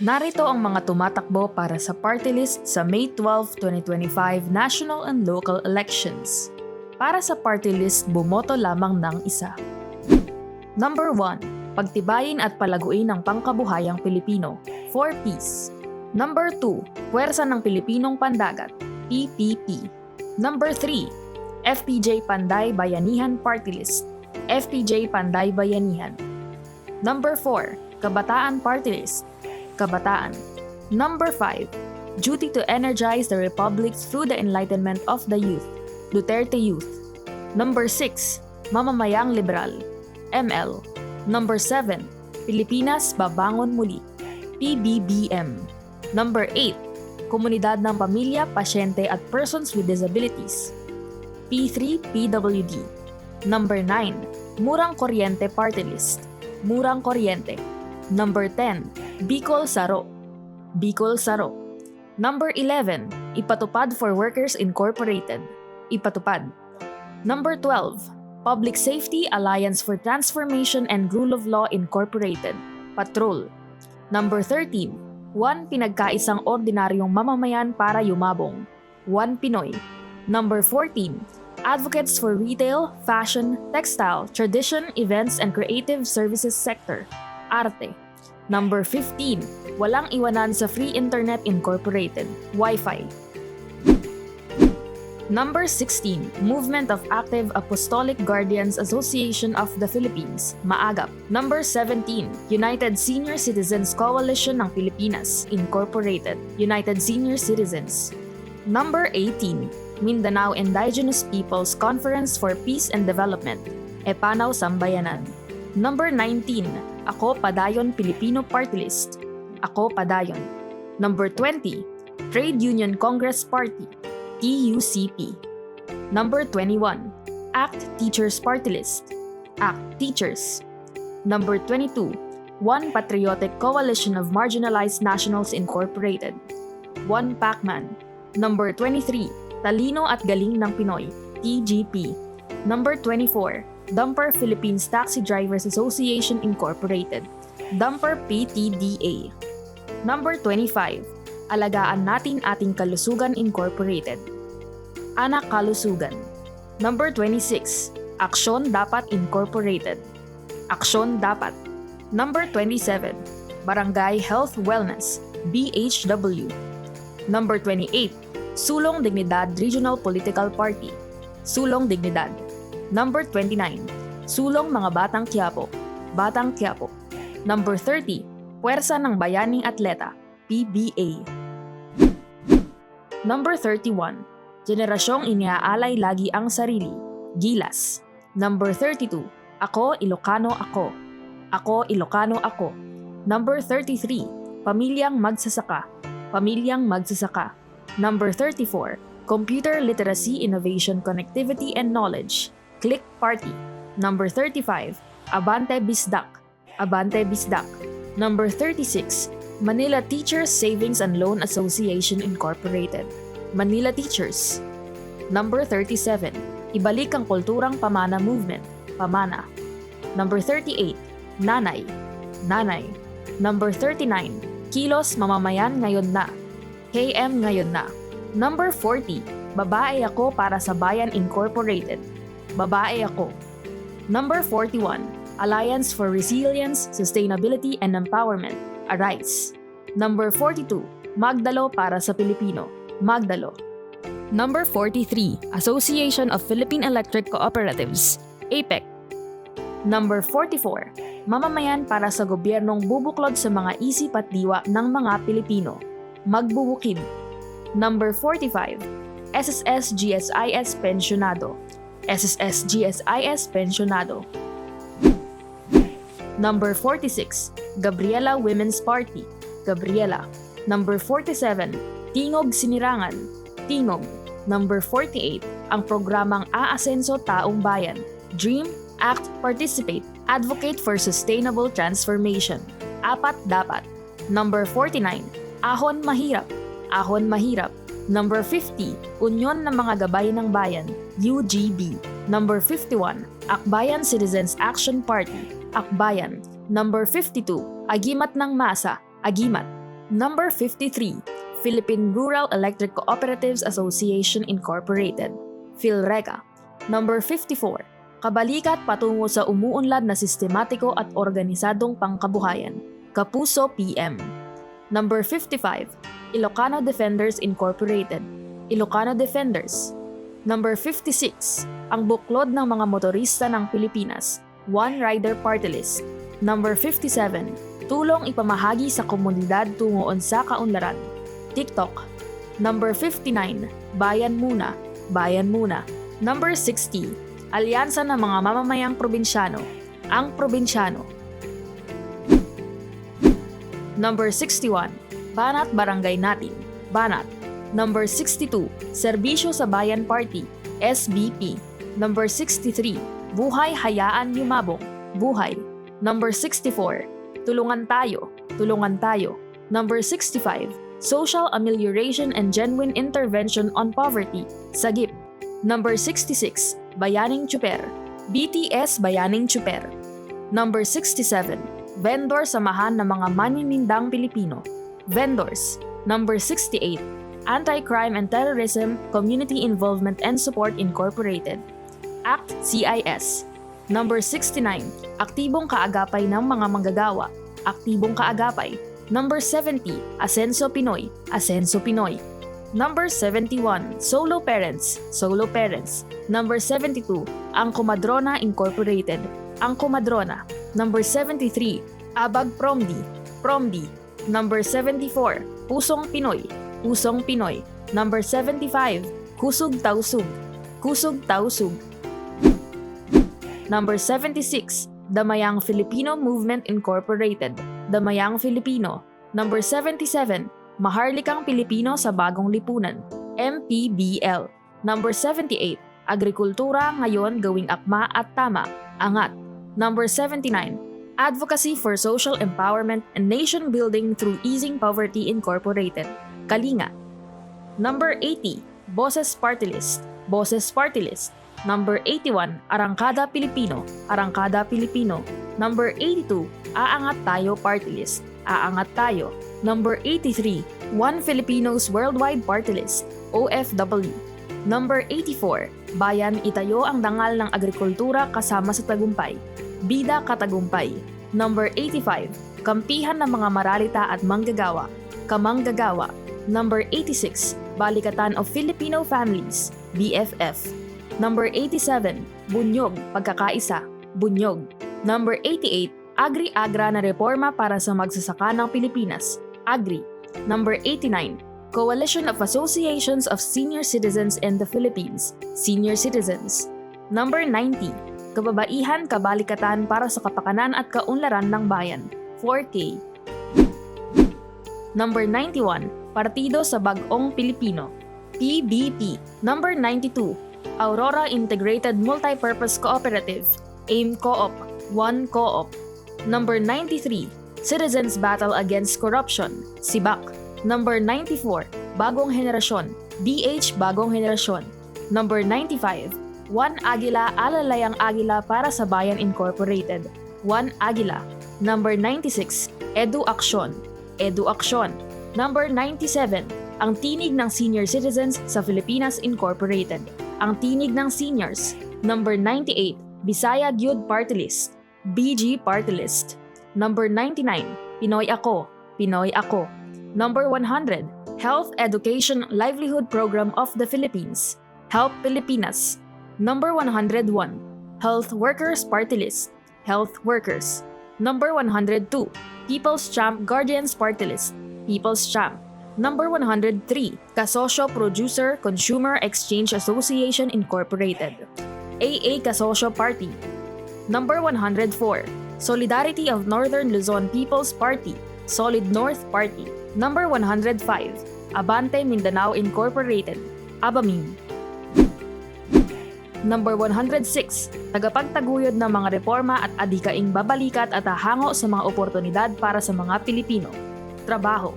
Narito ang mga tumatakbo para sa party list sa May 12, 2025 national and local elections. Para sa party list, bumoto lamang ng isa. Number 1. Pagtibayin at palaguin ang pangkabuhayang Pilipino. 4 Ps. Number 2. Puwersa ng Pilipinong Pandagat. PPP. Number 3. FPJ Panday Bayanihan Party List. FPJ Panday Bayanihan. Number 4. Kabataan Party List. Kabataan. Number 5. Duty to energize the republic through the enlightenment of the youth. Duterte Youth. Number 6. Mamamayang Liberal. ML. Number 7. Pilipinas Babangon Muli. PBBM. Number 8. Komunidad ng Pamilya, Pasyente at Persons with Disabilities. P3 PWD. Number 9. Murang Kuryente Party List. Murang Kuryente. Number 10. Bicol Saro. Bicol Saro. Number 11. Ipatupad for Workers Incorporated. Ipatupad. Number 12. Public Safety Alliance for Transformation and Rule of Law Incorporated. Patrol. Number 13. One Pinagkaisang Ordinaryong Mamamayan para Yumabong. One Pinoy. Number 14. Advocates for Retail, Fashion, Textile, Tradition, Events, and Creative Services Sector. Arte. Number 15. Walang iwanan sa Free Internet Incorporated. Wi-Fi. Number 16. Movement of Active Apostolic Guardians Association of the Philippines, MAAGAP. Number 17. United Senior Citizens Coalition ng Pilipinas, Incorporated. United Senior Citizens. Number 18. Mindanao Indigenous Peoples Conference for Peace and Development, Epanaw Sambayanan. Number 19. Ako Padayon Filipino Party List. Ako Padayon. Number 20. Trade Union Congress Party. TUCP. Number 21. ACT Teachers Party List. ACT Teachers. Number 22. One Patriotic Coalition of Marginalized Nationals Incorporated. One Pacman. Number 23. Talino at Galing ng Pinoy. TGP. Number 24. Dumper Philippines Taxi Drivers Association Incorporated. Dumper PTDA. Number 25. Alagaan natin ating kalusugan Incorporated. Anak Kalusugan. Number 26. Aksyon Dapat Incorporated. Aksyon Dapat. Number 27. Barangay Health Wellness. BHW. Number 28. Sulong Dignidad Regional Political Party. Sulong Dignidad. Number 29. Sulong Mga Batang Quiapo. Batang Quiapo. Number 30. Puwersa ng Bayaning Atleta. PBA. Number 31. Generasyong iniaalay lagi ang sarili. Gilas. Number 32. Ako, Ilocano ako. Ako, Ilocano ako. Number 33. Pamilyang magsasaka. Pamilyang magsasaka. Number 34. Computer Literacy Innovation Connectivity and Knowledge. Click Party. Number 35. Abante Bisdak. Abante Bisdak. Number 36. Manila Teachers Savings and Loan Association Incorporated. Manila Teachers. Number 37. Ibalik ang kulturang pamana movement. Pamana. Number 38. Nanay. Nanay. Number 39. Kilos mamamayan ngayon na. KM ngayon na. Number 40. Babae ako para sa Bayan Incorporated. Babae ako. Number 41. Alliance for Resilience, Sustainability and Empowerment. Arise. Number 42. Magdalo para sa Pilipino. Magdalo. Number 43. Association of Philippine Electric Cooperatives. APEC. Number 44. Mamamayan para sa gobyernong bubuklod sa mga isip at diwa ng mga Pilipino. Magbubukid. Number 45. SSS GSIS Pensionado. SSS GSIS Pensionado. Number 46. Gabriela Women's Party. Gabriela. Number 47. Tingog Sinirangan. Tingog. Number 48. Ang programang Aasenso Taong Bayan. Dream, Act, Participate, Advocate for Sustainable Transformation. Apat dapat. Number 49. Ahon Mahirap. Ahon Mahirap. Number 50. Unyon ng mga Gabay ng Bayan. UGB. Number 51. Akbayan Citizens Action Party. Akbayan. Number 52. Agimat ng Masa. Agimat. Number 53, Philippine Rural Electric Cooperatives Association Incorporated, PhilReca. Number 54, Kabalikat patungo sa umuunlad na sistematiko at organisadong pangkabuhayan, Kapuso PM. Number 55, Ilocano Defenders Incorporated, Ilocano Defenders. Number 56, ang buklod ng mga motorista ng Pilipinas, One Rider Party List. Number 57, tulong ipamahagi sa komunidad tungoon sa kaunlaran, TikTok. Number 59, Bayan Muna, Bayan Muna. Number 60, Alyansa ng mga mamamayang probinsyano, ang probinsyano. Number 61, Banat Barangay Natin, Banat. Number 62, Serbisyo sa Bayan Party, SBP. Number 63, Buhay Hayaan Yumabong, Buhay. Number 64, Tulungan Tayo, Tulungan Tayo. Number 65, Social Amelioration and Genuine Intervention on Poverty, SAGIP. Number 66, Bayaning Chuper, BTS Bayaning Chuper. Number 67, Vendor Samahan ng mga Maninindang Pilipino, Vendors. Number 68, Anti-Crime and Terrorism Community Involvement and Support Incorporated, ACT CIS. Number 69, Aktibong Kaagapay ng mga Manggagawa, Aktibong Kaagapay. Number 70, Asenso Pinoy, Asenso Pinoy. Number 71, Solo Parents, Solo Parents. Number 72, Ang Kumadrona Incorporated, Ang Kumadrona. Number 73, Abag Promdi, Promdi. Number 74, Pusong Pinoy, Pusong Pinoy. Number 75, Kusog Tausug, Kusog Tausug. Number 76, Damayang Filipino Movement Incorporated, Damayang Filipino. Number 77, Maharlikang Pilipino sa Bagong Lipunan, MPBL. Number 78, Agrikultura ngayon gawing akma at tama, angat. Number 79, Advocacy for Social Empowerment and Nation Building through Easing Poverty Incorporated, Kalinga. Number 80, Boses Party List, Boses Party List. Number 81, Arangkada Pilipino, Arangkada Pilipino. Number 82, Aangat Tayo Party List, Aangat Tayo. Number 83, One Filipinos Worldwide Party List, OFW. Number 84, Bayan Itayo ang dangal ng agrikultura kasama sa tagumpay, Bida Katagumpay. Number 85, Kampihan ng mga maralita at manggagawa, Kamanggagawa. Number 86, Balikatan of Filipino Families, BFF. Number 87, Bunyog, Pagkakaisa, Bunyog. Number 88, Agri-Agra na reforma para sa magsasaka ng Pilipinas, Agri. Number 89, Coalition of Associations of Senior Citizens in the Philippines, Senior Citizens. Number 90, Kababaihan Kabalikatan para sa Kapakanan at Kaunlaran ng Bayan, 4K. Number 91, Partido sa Bagong Pilipino, PBP. Number 92, Aurora Integrated Multipurpose Cooperative, AIM Co-op, One Co-op. Number 93, Citizens Battle Against Corruption, SIBAC. Number 94, Bagong Henerasyon, DH Bagong Henerasyon. Number 95, One Agila Alalayang Agila para sa Bayan Incorporated, One Agila. Number 96, Edu Aksyon, Edu Aksyon. Number 97, Ang Tinig ng Senior Citizens sa Filipinas Incorporated, Ang Tinig ng Seniors. Number 98, Bisaya Gyud Party List, BG Party List. Number 99, Pinoy Ako, Pinoy Ako. Number 100, Health Education Livelihood Program of the Philippines, Help Pilipinas. Number 101, Health Workers Party List, Health Workers. Number 102, People's Champ Guardians Party List, People's Champ. Number 103, Kasosyo Producer Consumer Exchange Association Incorporated, AA Kasosyo Party. Number 104, Solidarity of Northern Luzon People's Party, Solid North Party. Number 105, Abante Mindanao Incorporated, ABAMIN. Number 106, tagapagtaguyod ng mga reforma at adikaing babalikat at hahango sa mga oportunidad para sa mga Pilipino. Trabaho.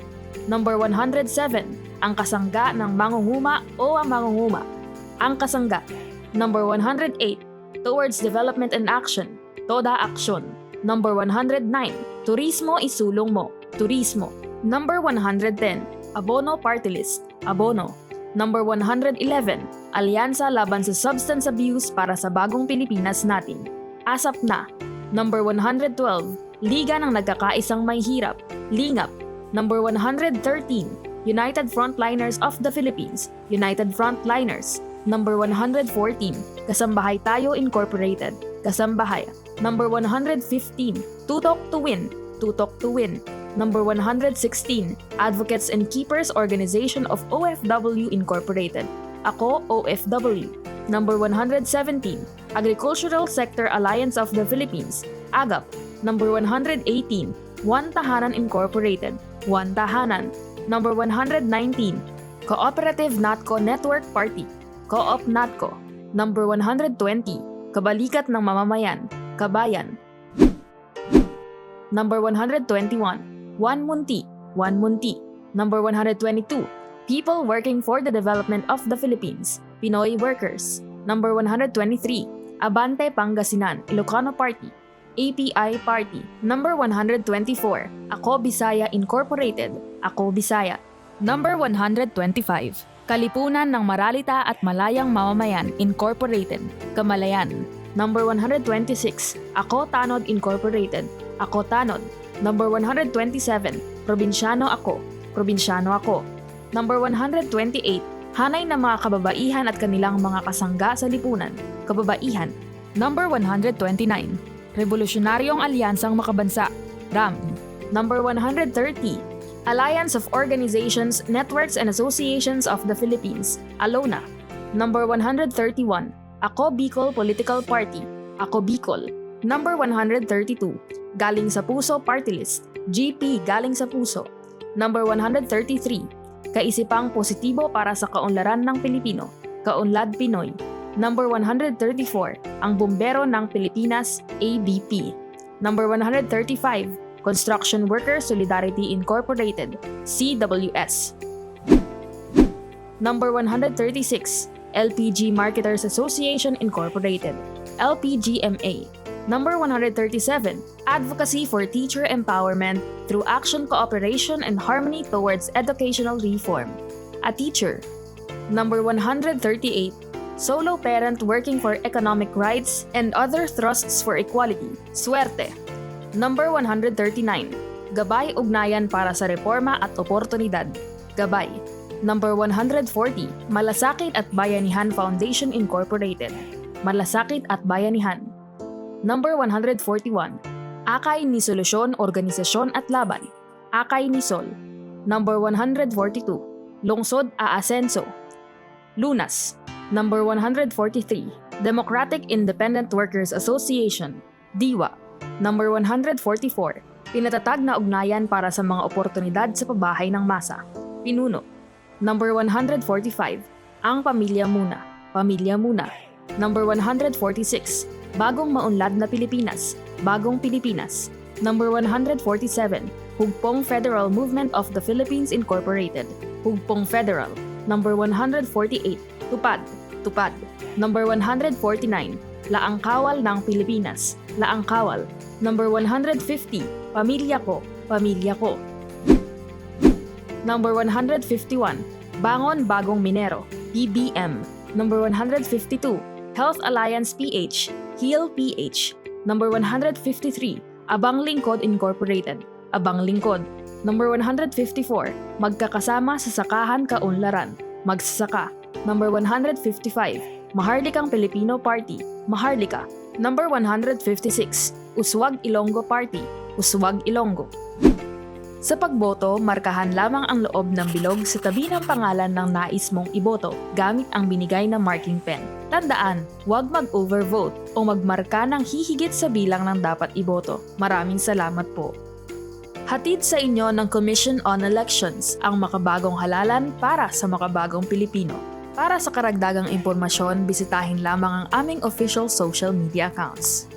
Number 107, ang kasangga ng mangunguma o ang mangunguma. Ang kasangga. Number 108, towards development and action. Toda aksyon. Number 109, turismo isulong mo. Turismo. Number 110, Abono Party List, Abono. Number 111, Alyansa laban sa substance abuse para sa bagong Pilipinas natin. ASAP na. Number 112, Liga ng Nagkakaisang May Hirap, Lingap. Number 113, United Frontliners of the Philippines, United Frontliners. Number 114, Kasambahay Tayo Incorporated, Kasambahay. Number 115, Tutok to Win, Tutok to Win. Number 116, Advocates and Keepers Organization of OFW Incorporated. Ako, OFW. Number 117, Agricultural Sector Alliance of the Philippines. AGAP. Number 118, One Tahanan Incorporated. One Tahanan. Number 119, Cooperative NATCO Network Party. Co-op NATCO. Number 120, Kabalikat ng Mamamayan. Kabayan. Number 121, One Munti, One Munti. Number 122, People Working for the Development of the Philippines, Pinoy Workers. Number 123, Abante Pangasinan, Ilocano Party, API Party. Number 124, Ako Bisaya Incorporated, Ako Bisaya. Number 125, Kalipunan ng Maralita at Malayang Mamamayan Incorporated, Kamalayan. Number 126, Ako Tanod Incorporated, Ako Tanod. Number 127, Probinsyano Ako, Probinsyano Ako. Number 128, Hanay ng mga kababaihan at kanilang mga kasangga sa lipunan, kababaihan. Number 129, Revolusyonaryong Alyansang Makabansa, RAM. Number 130, Alliance of Organizations, Networks and Associations of the Philippines, ALONA. Number 131, Ako Bicol Political Party, Ako Bicol. Number 132, Galing sa Puso Party List, GP Galing sa Puso. Number 133, Kaisipang positibo para sa kaunlaran ng Pilipino, Kaunlad Pinoy. Number 134, Ang Bumbero ng Pilipinas, ABP. Number 135, Construction Worker Solidarity Incorporated, CWS. Number 136, LPG Marketers Association Incorporated, LPGMA. Number 137, Advocacy for Teacher Empowerment through Action Cooperation and Harmony Towards Educational Reform. A Teacher. Number 138, Solo Parent Working for Economic Rights and Other Thrusts for Equality. Suerte. Number 139, Gabay Ugnayan para sa Reforma at Oportunidad. Gabay. Number 140, Malasakit at Bayanihan Foundation Incorporated. Malasakit at Bayanihan. Number 141, Akay ni Solusyon Organisasyon at Laban. Akay ni Sol. Number 142, Lungsod Aasenso. Lunas. Number 143, Democratic Independent Workers Association. DIWA. Number 144, Pinatatag na ugnayan para sa mga oportunidad sa pabahay ng masa. Pinuno. Number 145, Ang Pamilya Muna. Pamilya Muna. Number 146, Bagong Maunlad na Pilipinas. Bagong Pilipinas. Number 147, Hugpong Federal Movement of the Philippines Incorporated. Hugpong Federal. Number 148, Tupad. Tupad. Number 149, Laang Kawal ng Pilipinas. Laang Kawal. Number 150, Pamilya Ko. Pamilya Ko. Number 151, Bangon Bagong Minero, BBM. Number 152, Health Alliance PH, Heal PH. Number 153, Abang Lingkod Incorporated, Abang Lingkod. Number 154, Magkakasama sa Sakahan Kaunlaran, Magsasaka. Number 155, Maharlikang Filipino Party, Maharlika. Number 156, Uswag Ilonggo Party, Uswag Ilonggo. Sa pagboto, markahan lamang ang loob ng bilog sa tabi ng pangalan ng nais mong iboto gamit ang binigay na marking pen. Tandaan, huwag mag-overvote o magmarka ng hihigit sa bilang ng dapat iboto. Maraming salamat po. Hatid sa inyo ng Commission on Elections ang makabagong halalan para sa makabagong Pilipino. Para sa karagdagang impormasyon, bisitahin lamang ang aming official social media accounts.